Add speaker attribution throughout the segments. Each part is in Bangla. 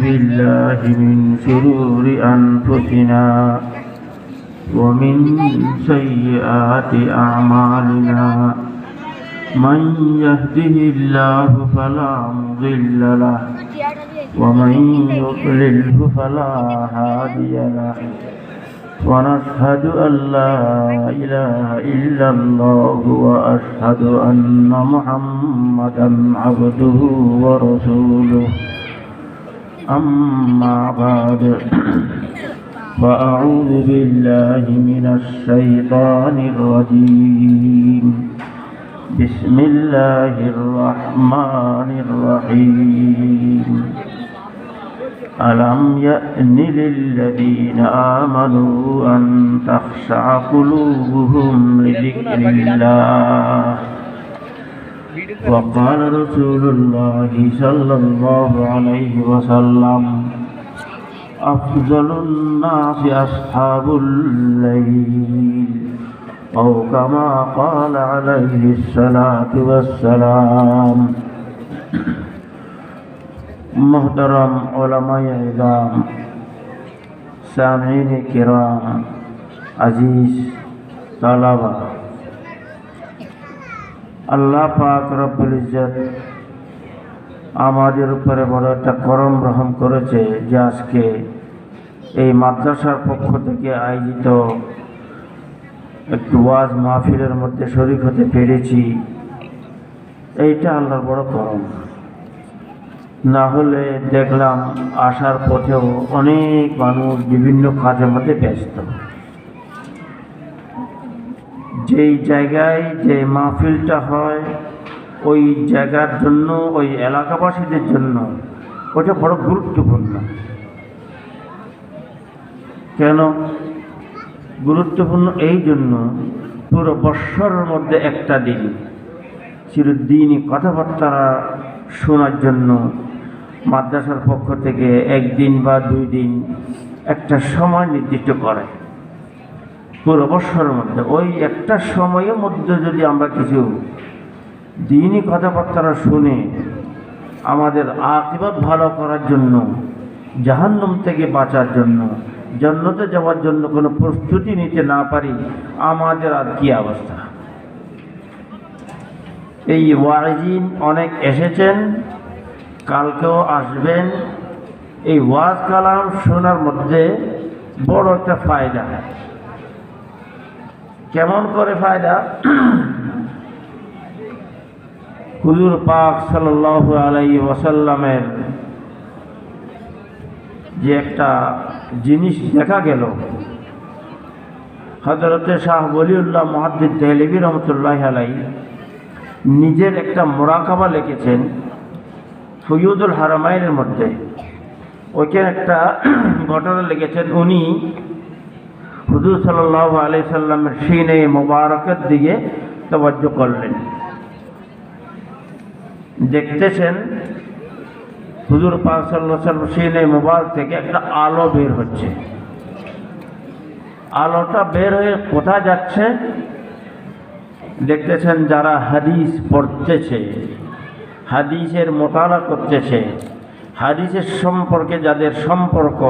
Speaker 1: بالله من شرور أنفسنا ومن سيئات أعمالنا. من يهده الله فلا مضل له ومن يضلله فلا هادي له. ونشهد أن لا إله إلا الله وأشهد أن محمدا عبده ورسوله. أما بعد فأعوذ بالله من الشيطان الرجيم. بسم الله الرحمن الرحيم. ألم يأن للذين آمنوا أن تخشع قلوبهم لذكر الله؟ وقال رسول الله صلى الله عليه وسلم أفضل الناس أصحاب الليل أو كما قال عليه الصلاة والسلام. محترم علماء عظام سامعين كرام عزيز طلبة আল্লাহ পাক রব্বুল ইজ্জত আমাদের উপরে বড় একটা করম রহম করেছে যে আজকে এই মাদ্রাসার পক্ষ থেকে আয়োজিত একটু ওয়াজ মাহফিলের মধ্যে শরিক হতে পেরেছি। এইটা আল্লাহর বড় করম। না হলে দেখলাম আসার পথেও অনেক মানুষ বিভিন্ন কাজের মধ্যে ব্যস্ত। যেই জায়গায় যে মাহফিলটা হয়, ওই জায়গার জন্য, ওই এলাকাবাসীদের জন্য ওটা বড় গুরুত্বপূর্ণ। কেন? গুরুত্বপূর্ণ এই জন্য পুরো বৎসরের মধ্যে একটা দিন চিরদিনই কথাবার্তা শোনার জন্য মাদ্রাসার পক্ষ থেকে একদিন বা দুই দিন একটা সময় নির্দিষ্ট করে। পুরো বৎসরের মধ্যে। ওই একটা সময়ের মধ্যে যদি আমরা কিছু দিনই কথাবার্তা শুনে, আমাদের আকিবাত ভালো করার জন্য, জাহান্নম থেকে বাঁচার জন্য, জন্নতে যাওয়ার জন্য কোনো প্রস্তুতি নিতে না পারি, আমাদের আর কি অবস্থা? এই ওয়াজিন অনেক এসেছেন, কালকেও আসবেন। এই ওয়াজ কালাম শোনার মধ্যে বড় একটা ফায়দা। কেমন করে ফায়দা? হুজুর পাক সাল্লাহ আলাই ওয়াসাল্লামের যে একটা জিনিস দেখা গেল হজরতে শাহ বলিউল্লাহ মহাদ্দিদ দেহলিবি রহমতুল্লাহ আলাই নিজের একটা মোরাকাবা লিখেছেন সৈয়দুল হারামাইনের মধ্যে। ওইখানে একটা ঘটনা লিখেছেন, উনি হুজুর সাল্লাহ আলি সাল্লামের সিনে মোবারকের দিকে তবজ্জ করলেন। দেখতেছেন হুজুর পাক সাল্লাহ সাল্লাম সিনে মোবারক থেকে একটা আলো বের হচ্ছে। আলোটা বের হয়ে কোথায় যাচ্ছে? দেখতেছেন যারা হাদিস পড়তেছে, হাদিসের মোতালা করতেছে, হাদিসের সম্পর্কে যাদের সম্পর্ক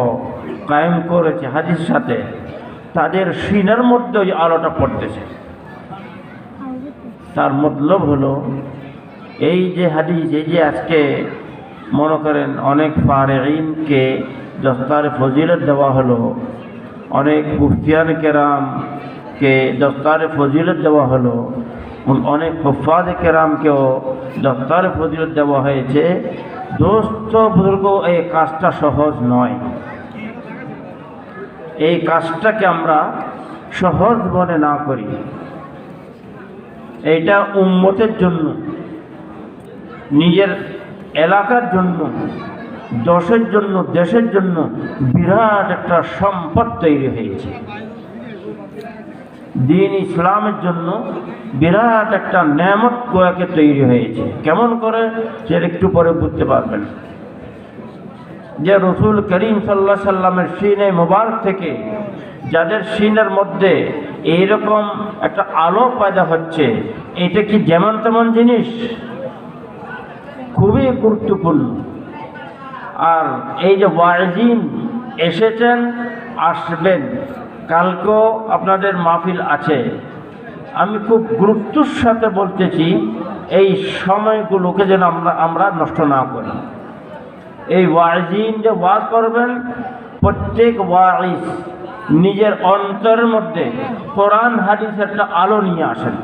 Speaker 1: কায়েম করেছে হাদিস সাথে তাদের সিনের মধ্যে ওই আলোটা পড়তেছে। তার মতলব হলো, এই যে হাদিস, এই যে আজকে মনে করেন অনেক ফারেইনকে দস্তারে ফজিলত দেওয়া হলো, অনেক মুফতিয়ান কেরামকে দস্তারে ফজিলত দেওয়া হলো, অনেক হুফাদ কেরামকেও দস্তারে ফজিলত দেওয়া হয়েছে, দোস্ত বুজুর্গ, এই কাজটা সহজ নয়। এই কাজটাকে আমরা সহজ মনে না করি। এইটা উন্মতের জন্য, নিজের এলাকার জন্য, দশের জন্য, দেশের জন্য বিরাট একটা সম্পদ তৈরি হয়েছে। দিন ইসলামের জন্য বিরাট একটা নেমত গোয়াকে তৈরি হয়েছে। কেমন করে? সেটা একটু পরে বুঝতে পারবেন। যে রসুল করিম সাল্লা সাল্লামের সিনে মোবারক থেকে যাদের সিনের মধ্যে এইরকম একটা আলো পয়দা হচ্ছে, এটা কি যেমন তেমন জিনিস? খুবই গুরুত্বপূর্ণ। আর এই যে ওয়াজিন এসেছেন, আসবেন, কালকেও আপনাদের মাহফিল আছে। আমি খুব গুরুত্বর সাথে বলতেছি, এই সময়গুলোকে যেন আমরা আমরা নষ্ট না করি। এই ওয়াজিন যে ওয়াজ করবেন, প্রত্যেক ওয়াইস নিজের অন্তরের মধ্যে কোরআন, হাদিস একটা আলো নিয়ে আসেন।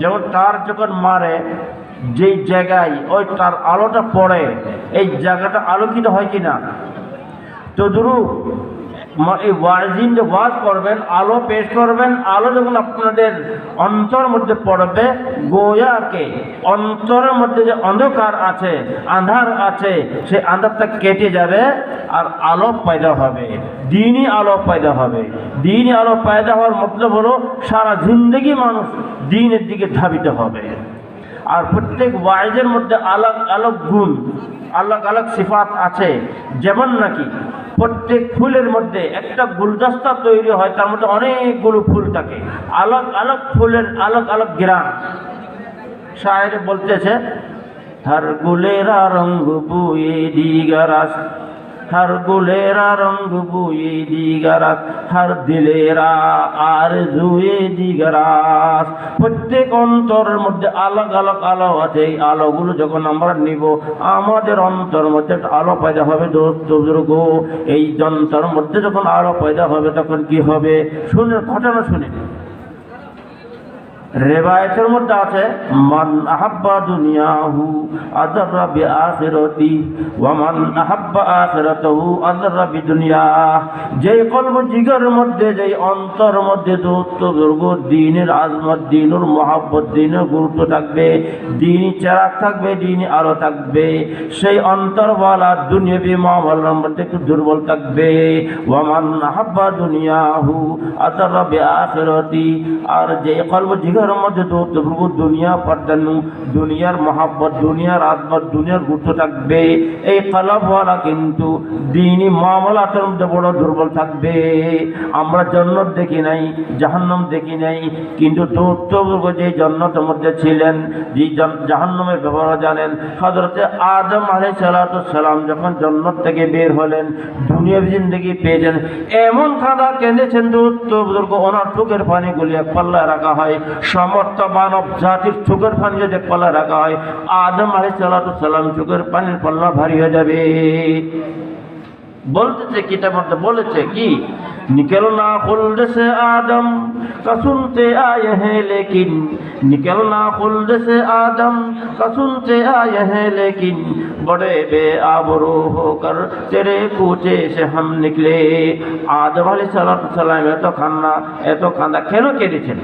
Speaker 1: যেমন তার যখন মারে, যেই জায়গায় ওই তার আলোটা পড়ে, এই জায়গাটা আলোকিত হয় কি না তো দুরু এই ওয়াজিন যে ওয়াজ করবেন, আলো পেশ করবেন, আলো যখন আপনাদের অন্তর মধ্যে পড়বে গোয়াকে অন্তরের মধ্যে যে অন্ধকার আছে, আন্ধার আছে, সেই আন্ধারটা কেটে যাবে আর আলো পয়দা হবে, দিনই আলো পয়দা হবে। দিনই আলো পয়দা হওয়ার মতলব হলো সারা জিন্দগি মানুষ দিনের দিকে ধাবিত হবে। আর প্রত্যেক ওয়াইজের মধ্যে আলাগ আলাগ গুণ, আলাগ আলাগ সিফাত আছে। যেমন নাকি প্রত্যেক ফুলের মধ্যে একটা গুলদস্তা তৈরি হয়, তার মধ্যে অনেকগুলো ফুল থাকে। আলাগ আলাগ ফুলের আলাগ আলোক গ্রাম শায়ের বলতেছে হর গুলেরা রঙ্গ বুয়ে দিগারাস হর গুলেরা রঙ্গ বুয়ে দিগারাস হর দিলেরা আর জুয়ে দিগারাস প্রত্যেক অন্তরের মধ্যে আলাগ আলাগ আলো আছে এই আলোগুলো যখন আমরা নিব আমাদের অন্তর মধ্যে আলো পয়দা হবে দোস্ত বুজুর্গ এই যন্ত্রের মধ্যে যখন আলো পয়দা হবে, তখন কি হবে? শুনে, ঘটনা শুনে রেবায়তের মধ্যে আছে, মান আহাব্বা দুনিয়াহু আদররা বি আখিরাতি ওয়া মান আহাব্বা আখিরাতাহু আদররা বি দুনিয়া যেই কলব মধ্যে, যেই অন্তর মধ্যে দূরত্ব, দুর্গ আজমত মহাব্বত গুরুত্ব থাকবে, দিনই চেরাক থাকবে, দিনই আলো থাকবে। সেই অন্তরওয়ালা দুনিয়াবি মামলার মধ্যে একটু দুর্বল থাকবে। ওয়া মান আহাব্বা দুনিয়াহু আদররা বি আখিরাতি আর যে কলব জিগর জিগরের মধ্যে তো তবু দুনিয়া পর্দানু দুনিয়ার মহাব্বত, দুনিয়ার আজমত দুনিয়ার গুরুত্ব থাকবে। এই কলবওয়ালা কিন্তু দিনই মামলাতের মধ্যে বড় দুর্বল থাকবে। আমরা জন্নত দেখি নাই, জাহান্নাম দেখি নাই, কিন্তু দৌত্যবর্গ যে জন্নতের মধ্যে ছিলেন, যে জাহান্নামের ব্যবহার জানেন হজরতে আদম আলাই সালাম যখন জন্নত থেকে বের হলেন, দুনিয়ার জিন্দগি পেয়েছেন, এমন কাদা কেঁদেছেন দৌত্যবর্গ ওনার চোখের পানি গুলিয়ে পাল্লায় রাখা হয়। সমস্ত মানব জাতির চোখের পানি যদি পাল্লা রাখা হয় আদম আলাই সালাম চোখের পানির পাল্লা ভারী হয়ে যাবে বলতেছে কিতাব মধ্যে বলেছে কি निकलना खुल्द से आदम का सुनते आए हैं लेकिन निकलना खुल्द से आदम का सुनते आए हैं लेकिन बड़े बेआबरू होकर तेरे कूचे से हम निकले আদম আলী সালাম এত কান্না এত কান্দা কেন কেঁদেছেন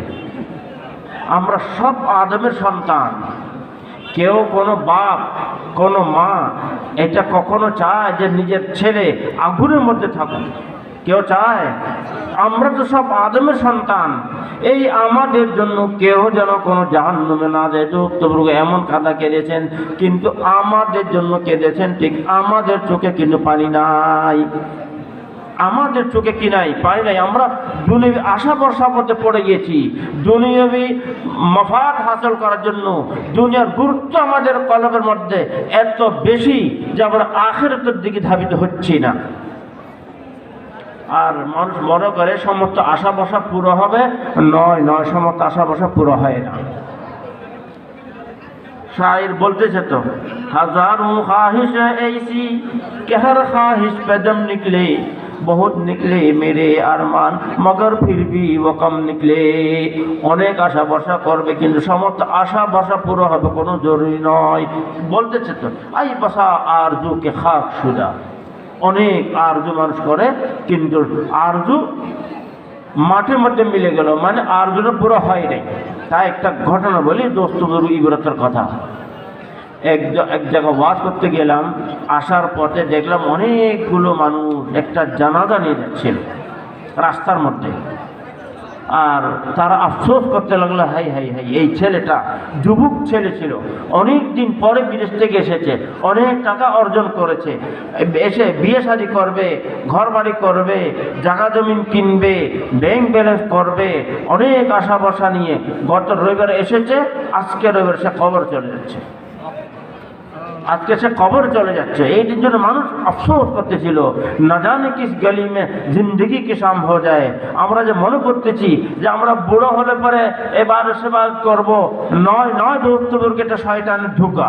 Speaker 1: আমরা সব আদমের সন্তান। কেউ কোনো বাপ, কোনো মা, এটা কখনো চায় যে নিজের ছেলে আগুনের মধ্যে থাকুক। কেউ চায়? আমরা তো সব আদমের সন্তান। এই আমাদের জন্য কেউ যেন কোনো জাহান্নামে না যায়। তবু এমন কাদা কেঁদেছেন, কিন্তু আমাদের জন্য কেঁদেছেন, ঠিক আমাদের চোখে কিন্তু পানি নাই। আমাদের চোখে কি নাই? পাই নাই। আমরা দুনিয়া আশা ভরসা মধ্যে পড়ে গিয়েছি। দুনিয়াবি মফাদ হাসিল করার জন্য দুনিয়ার গুরুত্ব আমাদের কলমের মধ্যে এত বেশি যে আমরা আখেরতের দিকে ধাবিত হচ্ছি না। আর মানুষ মনে করে সমস্ত আশা বসা পুরো হবে, নয় নয়, সমস্ত আশা বসা পুরো হয় না। শাহির বলতেছে তো, হাজারো খাহিশ এইসি কেহার খাহিশ পেদম নিকলে? বহুত নিকলে মেরে আরমান, মগর ফিরবি কম নিকলে। অনেক আশা বসা করবে, কিন্তু সমস্ত আশা বসা পুরো হবে, কোনো জরুরি নয়। বলতেছে তো, আই বাসা আর জুকে খাক সুদা। অনেক আরজু মানুষ করে, কিন্তু আরজু মাঠে মাঠে মিলে গেল। মানে আরজুটা পুরো হয় নাই। তাই একটা ঘটনা বলি, দোস্ত গরু ইবরতের কথা। এক এক জায়গায় ওয়াজ করতে গেলাম, আসার পথে দেখলাম অনেকগুলো মানুষ, একটা জানাজা নিয়ে যাচ্ছিল রাস্তার মধ্যে। আর তারা আফসোস করতে লাগল, হাই হাই হাই, এই ছেলেটা যুবক ছেলে ছিল অনেক দিন পরে বিদেশ থেকে এসেছে, অনেক টাকা অর্জন করেছে, এসে বিয়ে শাদি করবে ঘর বাড়ি করবে জাগা জমিন কিনবে ব্যাংক ব্যালেন্স করবে, অনেক আশা বসা নিয়ে গত রবিবার এসেছে, আজকে রবিবার সে খবর চলে যাচ্ছে। আজকে সে কবর চলে যাচ্ছে। এইটির জন্য মানুষ আফসোস করতেছিল, না জানে কিস গলিমে জিন্দগি কি সাম হয়ে যায়। আমরা যে মনে করতেছি যে আমরা বুড়ো হলে পরে এবার সেবার করব, নয় নয় দোস্তবর্গে এটা শয়তানের ঢুকা।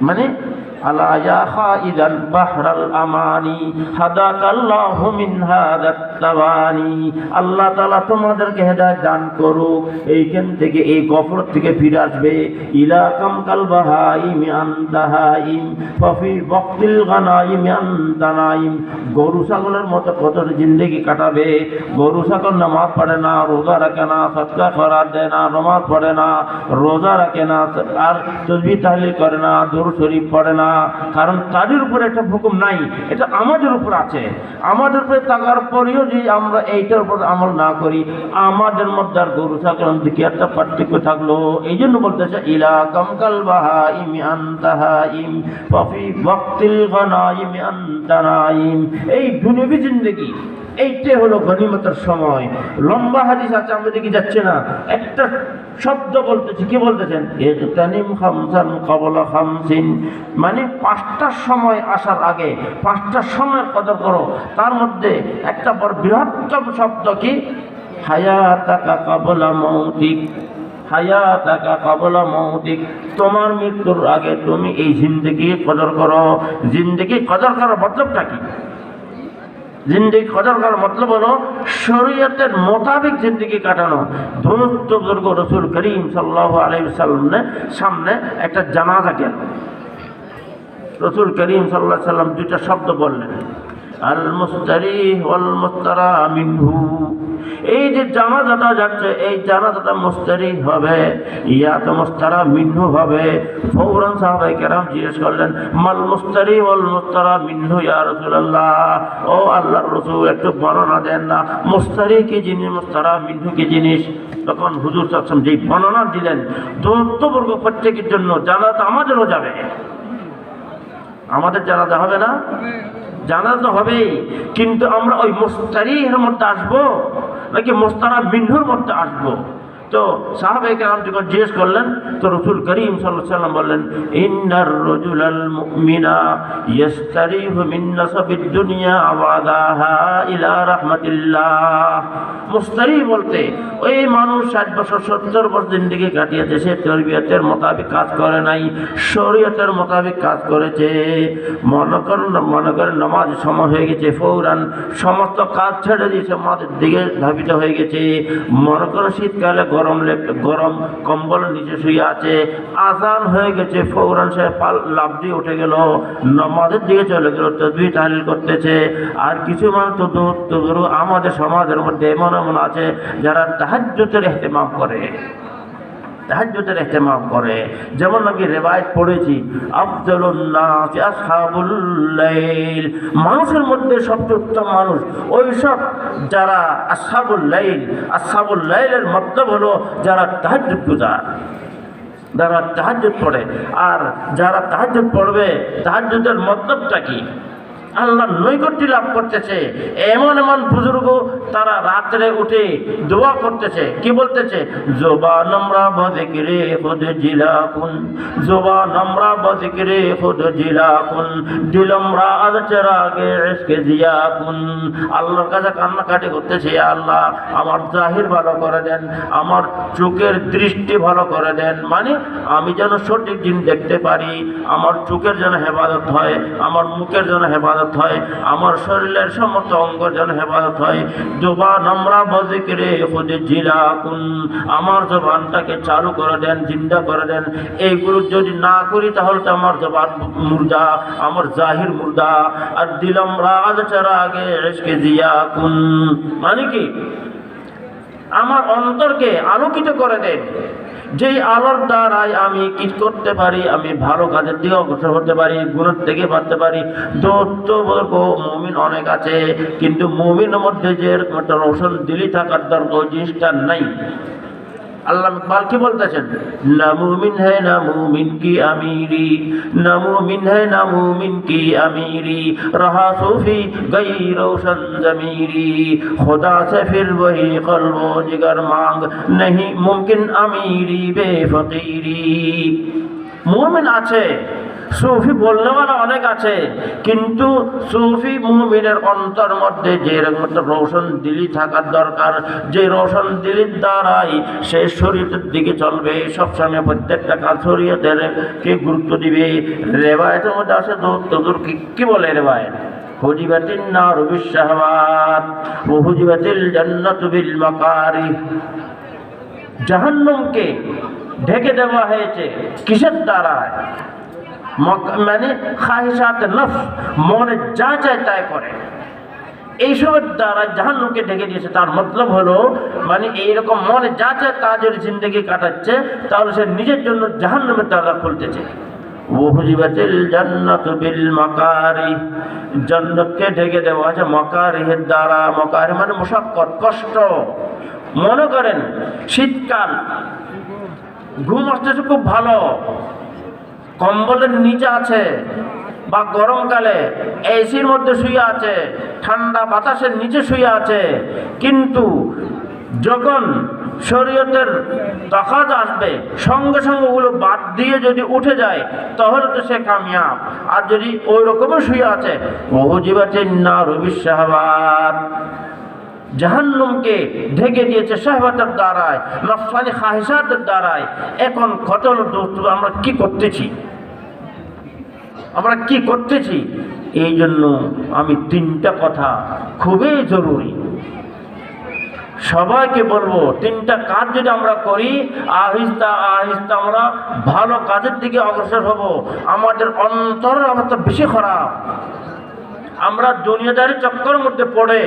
Speaker 1: মানে গরু ছাগলের মতো কত জিন্দগি কাটাবে। গরু ছাগল নামাজ পড়ে না, রোজা রাখে না, সৎকা করার দেয় না, নমাজ পড়ে না, রোজা রাখে না, আর তসবি তাহলিল করে না দরুদ শরীফ পড়ে না কারণ তাদের উপর একটা হুকুম নাই, এটা আমাদের উপর আছে। আমাদের উপরে থাকার পরেও যদি আমরা এইটার উপর আমল না করি, আমাদের মধ্যে আর গরু, ছাগল দিকে একটা পার্থক্য থাকল। এই জন্য বলতেছে, ইলা বাহা ইম ওয়াক্তিল গানাইম আন্তানাইম। এই দুনিয়াবি জিন্দগি, এইটাই হলো গনিমতের সময়। লম্বা হাদিস আছে যাচ্ছে না। একটা শব্দ বলতেছি, কি বলতেছেন? ইগতানিম মানে পাঁচটার সময় আসার আগে পাঁচটার সময় কদর করো। তার মধ্যে একটা বড় বৃহত্তম শব্দ কি? হায়াতাকা কবলা মৌতিক। হায়াতাকা কবলা মৌতিক। তোমার মৃত্যুর আগে তুমি এই জিন্দগি কদর করো। জিন্দগি কদর করার মতলবটা কি? জিন্দিগি কদর করার মতলব হলো শরীয়তের মোতাবেক জিন্দিগি কাটানো। ধনুত্ব দুর্গ রসুল করিম সাল্লাহ আলাইসাল্লামের সামনে একটা জানাজা গেল। রসুল করিম সাল্লাহ সাল্লাম দুইটা শব্দ বললেন আল মুস্তারি ওয়াল মুস্তারা মিনহু। এই যে জানাজাটা যাচ্ছে, এই জানাজাটা মুস্তারি হবে, ইয়া তো মুস্তারা মিনহু হবে। ফৌরান সাহাবাই কেরাম জিজ্ঞেস করলেন মাল মুস্তারি ওয়াল মুস্তারা মিনহু, ইয়া রাসূলুল্লাহ? ও আল্লাহর রাসূল, একটু বর্ণনা দেন না মুস্তারি কি জিনিস, মুস্তারা মিনহু কি জিনিস? তখন হুজুর সাল্লাল্লাহু যেই বর্ণনা দিলেন দৌত্যবর্গ প্রত্যেকের জন্য জানাজা আমাদেরও যাবে। আমাদের জানাজা হবে না? জানা তো হবেই। কিন্তু আমরা ওই মোস্তারির মধ্যে আসব, নাকি মোস্তারা বিন্ধুর মধ্যে আসব? তো সাহাবে কেরাম যখন জিজ্ঞেস করলেন, তো রসুল করিম সাল্লাম বললেন, ইন্নার ওয়াদাহা ইলা রাহমাতিল্লাহ। মুস্তারি বলতে, ওই মানুষ বছর, সত্তর বছর কাটিয়েছে, সে তরবিয়তের মোতাবেক কাজ করে নাই, শরীয়তের মোতাবেক কাজ করেছে। মনে করেন মনে করেন নামাজ সময় হয়ে গেছে, ফৌরান সমস্ত কাজ ছেড়ে দিয়েছে মাদের দিকে ধাবিত হয়ে গেছে। মনে করো, শীতকালে গরম গরম কম্বল নিচে শুয়ে আছে। আজান হয়ে গেছে, ফৌরান সাহেব পাল লাভ দিয়ে উঠে গেল, নমাজের দিকে চলে গেল তদবি তাহলিল করতেছে। আর কিছু মানুষ তো দূর আমাদের সমাজের মধ্যে এমন এমন আছে যারা তাহাজ্যতের এহতেমাম করে। তাহাজ্জুদের ইহতিমাম করে। যেমন নাকি রেবায়ত পড়েছি, আফজালুন নাস আসহাবুল লাইল। মানুষের মধ্যে সবচেয়ে উত্তম মানুষ ওই সব যারা আসহাবুল লাইল। আসহাবুল লাইলের মতলব হলো যারা তাহাজ্জুদ গুজার যারা তাহাজ্জুদ পড়ে। আর যারা তাহাজ্জুদ পড়বে, তাহাজ্জুদের মতলবটা কি? আল্লাহ নৈকট্য লাভ করতেছে। এমন এমন বুজুর্গ তারা রাত্রে উঠে দোয়া করতেছে। কি বলতেছে? জোবা নম্রা বদিকরে খুদ জিলাকুন জোবা নম্রা বদিকরে খুদ জিলাকুন দিলমরা আদ চেরাগে এসকে জিয়াকুন আল্লাহর কাছে কান্নাকাটি করতেছে, "ইয়া আল্লাহ, আমার জাহির ভালো করে দেন, আমার চোখের দৃষ্টি ভালো করে দেন। মানে আমি যেন সঠিক দিন দেখতে পারি, আমার চোখের যেন হেফাজত হয়, আমার মুখের যেন হেফাজত হয়। আমার শরীরের সমস্ত অঙ্গ যেন হেফাজত হয়। জোবান আমরা বজিকরে খুদে জিলাকুন। আমার জবানটাকে চালু করে দেন, জিন্দা করে দেন। এইগুলো যদি না করি, তাহলে তো আমার জবান মুর্দা, আমার জাহির মুর্দা। আর দিলাম রাজ চারা আগে এসকে জিয়াকুন। মানে কি? আমার অন্তরকে আলোকিত করে দেন। যেই আলোর দ্বারাই আমি কি করতে পারি, আমি ভালো কাজের দিকে অগ্রসর হতে পারি, গুণের থেকে বাড়তে পারি। দৌত্য মুমিন অনেক আছে, কিন্তু মমিনের মধ্যে যে একটা রোশন দিলি থাকার দরকার জিনিসটা নাই। আল্লাহ ইকবাল কি বলতেছেন? না মুমিন হে না মুমিন কি আমিরি? না মুমিন হে না মুমিন কি আমিরি? রহা সুফি গই রোশন জমিরি। খোদা সে ফির বহি কলব জিগর মাঙ্গ নহি মুমকিন আমিরি বে ফকিরি। মুমিন আছে সুফি বললেওয়ালা অনেক আছে, কিন্তু সুফি মুমিনের অন্তর মধ্যে যে রোশন দিলি থাকার দরকার, যে রোশন দিলির দ্বারাই সে শরীরের দিকে চলবে। সবসময় প্রত্যেকটা কাজ শরীয়তের কে গুরুত্ব দিবে? রেবায়তের মধ্যে আসে তোর কি কি বলে রেবায়ত হুজিবাতিন ও ঢেকে দেওয়া হয়েছে। কিসের দ্বারা মানে খাহিসাত নফ মনে যা চায় তাই করে। এইসবের দ্বারা জাহান্নকে ঢেকে দিয়েছে তার মতলব হলো মানে এইরকম মনে যা চায় তা যদি জিন্দগি কাটাচ্ছে, তাহলে সে নিজের জন্য জাহান্নামের দ্বারা খুলতেছে। ঢেকে দেওয়া আছে দ্বারা। মকারি মানে কষ্ট। মনে করেন, শীতকাল। ঘুম আসতেছে খুব ভালো। কম্বলের নিচে আছে বা গরমকালে এসির মধ্যে শুয়ে আছে, ঠান্ডা বাতাসের নিচে শুয়ে আছে, কিন্তু যখন শরীয়তের তফাত আসবে, সঙ্গে সঙ্গে ওগুলো বাদ দিয়ে যদি উঠে যায় তাহলে তো সে কামিয়াব। আর যদি ওই রকমও শুয়ে আছে বহু জীবাচেন না রবি শাহবাদ জাহান্নুমকে ঢেকে দিয়েছে শাহবাতের দ্বারায় নফসানি খাহিসাতের দ্বারায়। এখন ঘটনা আমরা কি করতেছি? আমরা কি করতেছি? এই জন্য আমি তিনটা কথা খুবই জরুরি। সবাইকে বলব, তিনটা কাজ যদি আমরা করি আহিস্তা আহিস্তা আমরা ভালো কাজের দিকে অগ্রসর হব। আমাদের অন্তরের অবস্থা বেশি খারাপ। আমরা দুনিয়াদারি চক্করের মধ্যে পড়ে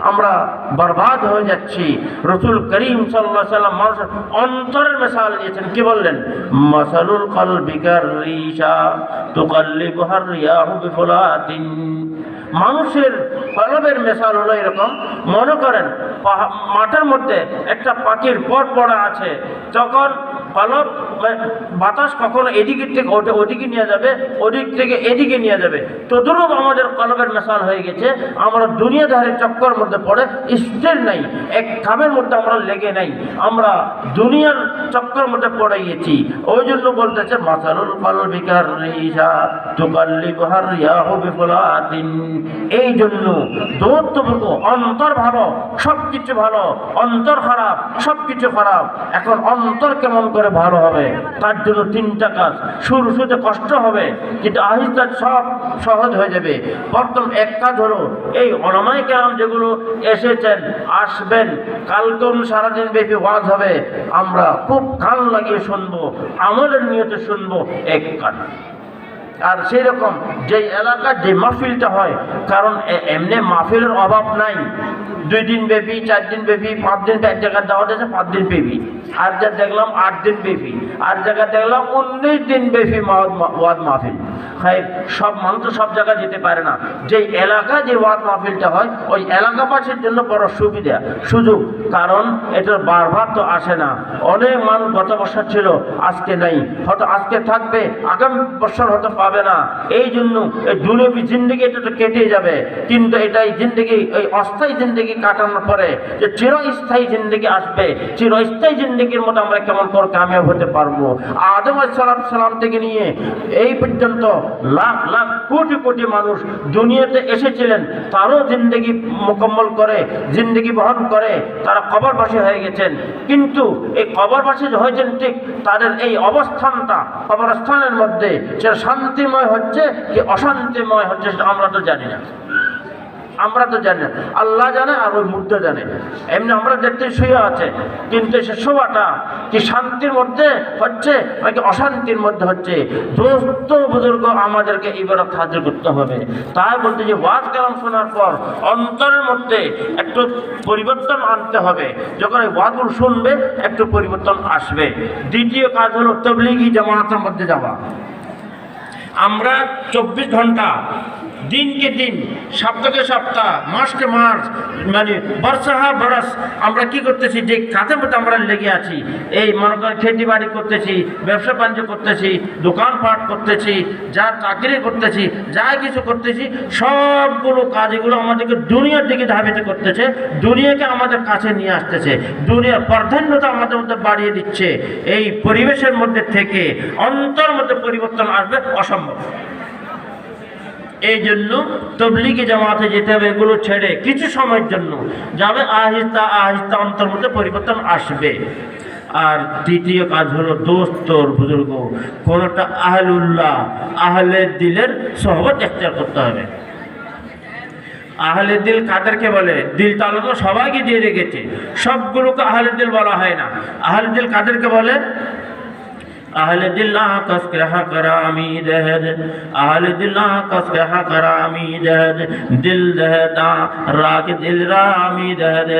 Speaker 1: আমরা বরবাদ হয়ে যাচ্ছি। রসুল করিম সাল্লাহ সাল্লাম মানুষের অন্তরের মেশাল দিয়েছেন। কি বললেন? মাসালুল কলবিকার রিসা তুকাল্লিব হার রিয়াহু বিফুলাতিন। মানুষের কলবের মেশাল হলো এরকম। মনে করেন মাঠের মধ্যে একটা পাখির পট পড়া আছে। তখন কলব বাতাস কখনো এদিকের থেকে ওদিকে নিয়ে যাবে, ওদিক থেকে এদিকে নিয়ে যাবে। তদরূপ আমাদের কলবের মেশাল হয়ে গেছে, আমরা দুনিয়াধারের চক্কর মধ্যে পড়ে স্থির নাই, এক কামের মধ্যে আমরা লেগে নাই, আমরা দুনিয়ার চক্কর মধ্যে পড়ে গেছি। ওই জন্য বলতেছে, মাসালুল কলবিকার রিসা তুকাল্লিবহার ইয়াহু বিফুলাতিন। এই জন্য অন্তর ভালো সব কিছু ভালো, অন্তর খারাপ সব কিছু খারাপ। এখন অন্তর কেমন করে ভালো হবে। তার জন্য তিনটা কাজ। শুরু শুরুতে কষ্ট হবে, কিন্তু আহিস্তা সব সহজ হয়ে যাবে। প্রথম এক কাজ হলো, এই অনামায় কেরাম যেগুলো এসেছেন, আসবেন কালকম সারাদিন ব্যাপী ওয়াজ হবে। আমরা খুব কান লাগিয়ে শুনব আমাদের নিয়তে শুনব, এক কাজ আর সেই রকম যে এলাকার যে মাহফিলটা হয়, কারণ এমনি মাহফিলের অভাব নাই। দুই দিন ব্যাপী, চার দিন ব্যাপী, পাঁচ দিন এক জায়গায় দেওয়া যাচ্ছে পাঁচ দিন ব্যাপী। আর যা দেখলাম, আট দিন ব্যাপী। আর জায়গায় দেখলাম, উনিশ দিন ব্যাপী ওয়াদ মাহফিল। হয় সব মানুষ তো সব জায়গায় যেতে পারে না। যে এলাকা যে ওয়াদ মাহফিলটা হয়, ওই এলাকাবাসীর জন্য বড় সুবিধা, সুযোগ। কারণ এটা বারবার তো আসে না। অনেক মানুষ গত বছর ছিল, আজকে নাই। হয়তো আজকে থাকবে, আগামী বছর হয়তো পাবে না। এই জন্য জিন্দগি এটা তো কেটে যাবে। কিন্তু জিন্দগি, এই অস্থায়ী জিন্দগি কাটানোর পরে যে চিরস্থায়ী জিন্দগি আসবে, চিরস্থায়ী জিন্দগির মতো আমরা কেমন কামিয়াব হতে পারব? আদম সালাম সালাম থেকে নিয়ে এই পর্যন্ত লাখ লাখ, কোটি কোটি মানুষ দুনিয়াতে এসেছিলেন। তারও জিন্দগি মোকাম্মল করে, জিন্দগি বহন করে তারা কবরবাসী হয়ে গেছেন। কিন্তু এই কবরবাসী হয়েছেন ঠিক তাদের এই অবস্থানটা, কবরস্থানের মধ্যে সে শান্তিময় হচ্ছে কি অশান্তিময় হচ্ছে সেটা আমরা তো জানি না। আমরা তো জানি না। আল্লাহ জানে আর ওই মুর্দা জানে। এমনি আমরা দেখতে শুয়ে আছে, কিন্তু সে শোয়াটা কি শান্তির মধ্যে হচ্ছে নাকি অশান্তির মধ্যে হচ্ছে? দোস্ত বুজুর্গ আমাদেরকে ইবারত হাজির করতে হবে। তাই বলতে যে ওয়াজ কালাম শোনার পর অন্তরের মধ্যে একটু পরিবর্তন আনতে হবে। যখন এই ওয়াজগুলো শুনবে, একটু পরিবর্তন আসবে। দ্বিতীয় কাজ হলো তবলিগি জামাতের মধ্যে যাওয়া। আমরা চব্বিশ ঘন্টা দিনকে দিন, সপ্তাহকে সপ্তাহ, মাসকে মাস মানে বর্ষাহা বরস, আমরা কি করতেছি, যে কাজের মধ্যে আমরা লেগে আছি, এই মনে করেন খেতি বাড়ি করতেছি, ব্যবসা বাণিজ্য করতেছি দোকানপাট করতেছি, যা চাকরি করতেছি, যা কিছু করতেছি, সবগুলো কাজগুলো আমাদেরকে দুনিয়ার দিকে ধাবিত করতেছে, দুনিয়াকে আমাদের কাছে নিয়ে আসতেছে, দুনিয়ার প্রাধান্যতা আমাদের মধ্যে বাড়িয়ে দিচ্ছে, এই পরিবেশের মধ্যে থেকে অন্তর মধ্যে পরিবর্তন আসবে অসম্ভব। এই জন্য তবলিগে জামাতে যেতে হবে, এগুলো ছেড়ে কিছু সময়ের জন্য। যাবে আহিস্তা আহিস্তা অন্তর মধ্যে পরিবর্তন আসবে। আর তৃতীয় কাজ হলো দোস্তর বুজুর্গ, কোনোটা আহলুল্লাহ আহলে দিলের সহবত এখতিয়ার করতে হবে। আহলে দিল কাদেরকে বলে? দিল তালা তো সবাইকে দিয়ে রেখেছে। সবগুলোকে আহলে দিল বলা হয় না। আহলে দিল কাদেরকে বলে? আহলে দিল কস কে হকরামি দেহদ, আহলে দিল কস কে হকরামি দেহদ, দিল দেহদা, রাগ দিল রামি দেহদ।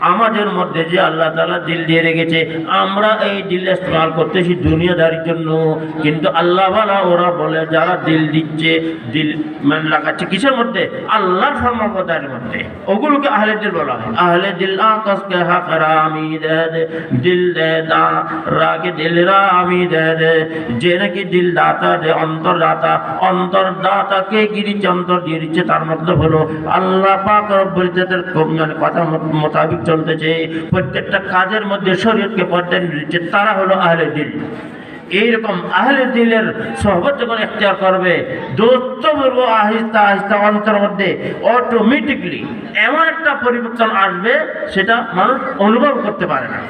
Speaker 1: আমাদের মধ্যে যে আল্লাহ তালা দিল দিয়ে রেখেছে, আমরা এই দিল ইস্তেমাল করতেছি দুনিয়াদারির জন্য। কিন্তু আল্লাহ বালা ওরা বলে, যারা দিল দিচ্ছে, দিল মানে লাগাচ্ছে কিসের মধ্যে? আল্লাহর ফর্মপদারের মধ্যে। ওগুলোকে আহলে দিল বলা হয়। আহলে দিল আকাশ কে হাকরামি দে দে দিল দে দা রাগে দিল রামি দে দে যে নাকি দিল দাতা, যে অন্তর দাতা অন্তর দাতা কে গিরিচ্ছে অন্তর দিয়ে দিচ্ছে, তার মতলব হলো আল্লাহ পাক রব্বুল মানে কথা মত- মোতাবিক চলতেছে। প্রত্যেকটা কাজের মধ্যে শরীরকে পর্যায়ে দিচ্ছে তারা হলো আহলে দিল। এইরকম আহলে দিলের সহবত যখন এখতিয়ার করবে দোস্ত বলব আহিস্তা আহিস্তা অন্তর মধ্যে অটোমেটিকলি এমন একটা পরিবর্তন আসবে, সেটা মানুষ অনুভব করতে পারে না।